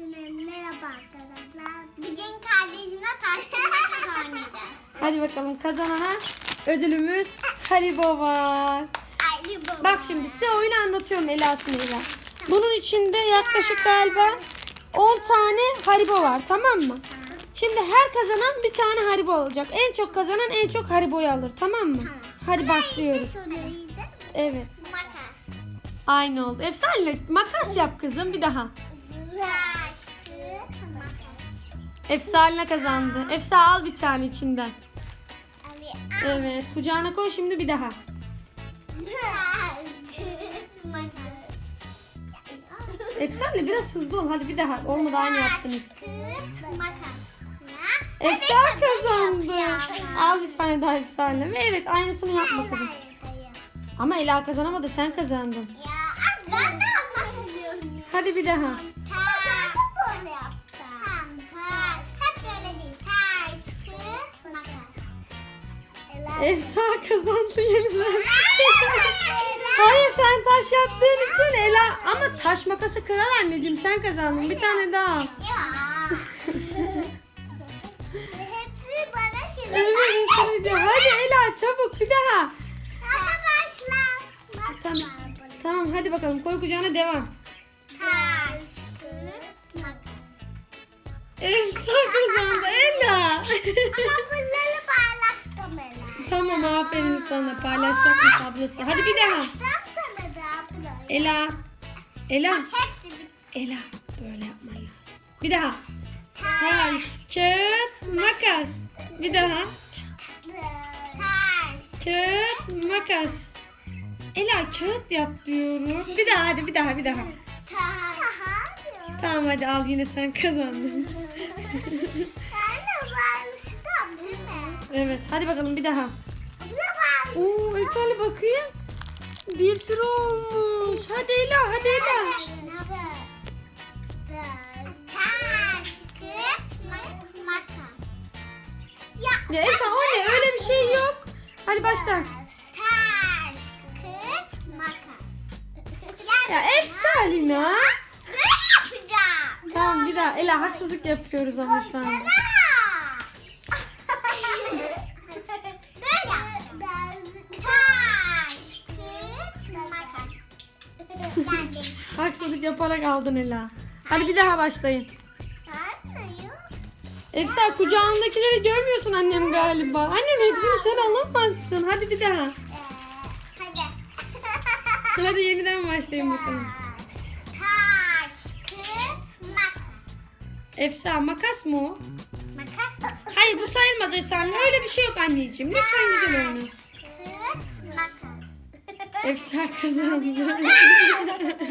Merhaba arkadaşlar. Bugün kardeşimle taş taş oynayacağız. Hadi bakalım kazanana ödülümüz Haribo var. Bu. Bak şimdi size oyunu anlatıyorum Ela Sümeyra. Bunun içinde yaklaşık galiba 10 tane Haribo var tamam mı? Şimdi her kazanan bir tane Haribo alacak. En çok kazanan en çok Haribo'yu alır tamam mı? Hadi başlıyoruz. Evet. Makas. Aynı oldu. Efsane makas yap kızım bir daha. Makas. Efsane kazandı. Efsa al bir tane içinden. Evet kucağına koy şimdi bir daha. Efsane biraz hızlı ol hadi bir daha. Olmadı aynı yaptınız. Efsa kazandı. Al bir tane daha efsane. Ve evet aynısını yap bakalım. Ama Ela kazanamadı sen kazandın. Ya ben de yapmak istiyorum. Hadi bir daha. Efsa kazandı yeniden. Hayır sen taş yaptığın için Ela ama taş makası kırar anneciğim sen kazandın. Bir tane daha. al. Ya. Hepsi bana gelir. Evet hadi. Hadi Ela çabuk bir daha. Arkadaşlar. Tamam. Tamam hadi bakalım koy kucağına devam. Taş, makas. Efsa kazandı Ela. Sana paylaşacakmış ablası. Hadi bir daha. Ela. Ela. Ela böyle yapman lazım. Bir daha. taş, kağıt, makas. Bir daha. taş, Kağıt, makas. Ela kağıt yap diyorum. Bir daha hadi bir daha bir daha. Tamam hadi al yine sen kazandın. Sen de varmıştın değil mi? Evet hadi bakalım bir daha. Ne? Oo Efsane bakayım. Bir sürü olmuş. Hadi Ela hadi Ela. Ya Efsane o ne öyle bir şey yok. Hadi başla. Taş, kağıt, makas. Ya. Böyle yapacağım. Tamam bir daha. Ela haksızlık yapıyoruz ama şu anda. Haksızlık yaparak aldın Ela. Hadi bir daha başlayın. Efsa kucağındakileri görmüyorsun annem galiba. Annem hepsini sen alamazsın. Hadi bir daha. Ee, hadi. Hadi yeniden başlayın bakalım. Taş, kağıt, makas. Efsa makas mı o? Makas. Hayır bu sayılmaz Efsane. Öyle bir şey yok anneciğim. Lütfen güzel oyna. Kağıt, makas. Efsa kazandı. Çıldıracağım.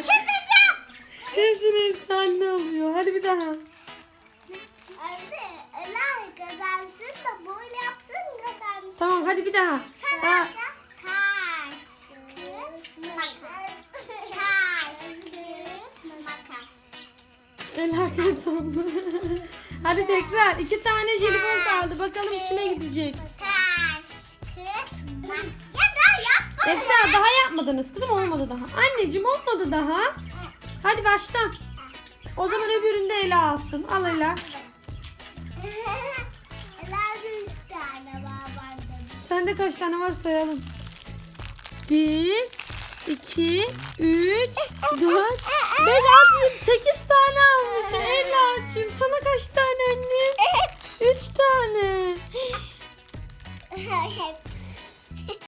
Hepsini efsane alıyor. Hadi bir daha. Anne, Ela kazansın da böyle yapsın kazansın. Tamam hadi bir daha. Sen Daha. yapacaksın. Taş, kağıt, makas. Taş, kağıt, makas. Ela kazandı. hadi tekrar. iki tane jelibon kaldı. Bakalım kime gidecek. Taş, makas. Ya daha yapmadınız kızım olmadı daha. Anneciğim olmadı daha. Hadi başla. O zaman öbüründe Ela alsın. Al bende. Sende kaç tane var sayalım. Bir, iki, üç, dört, beş, altı, yedi, sekiz tane almış. Ela'cığım sana kaç tane annem? Üç tane.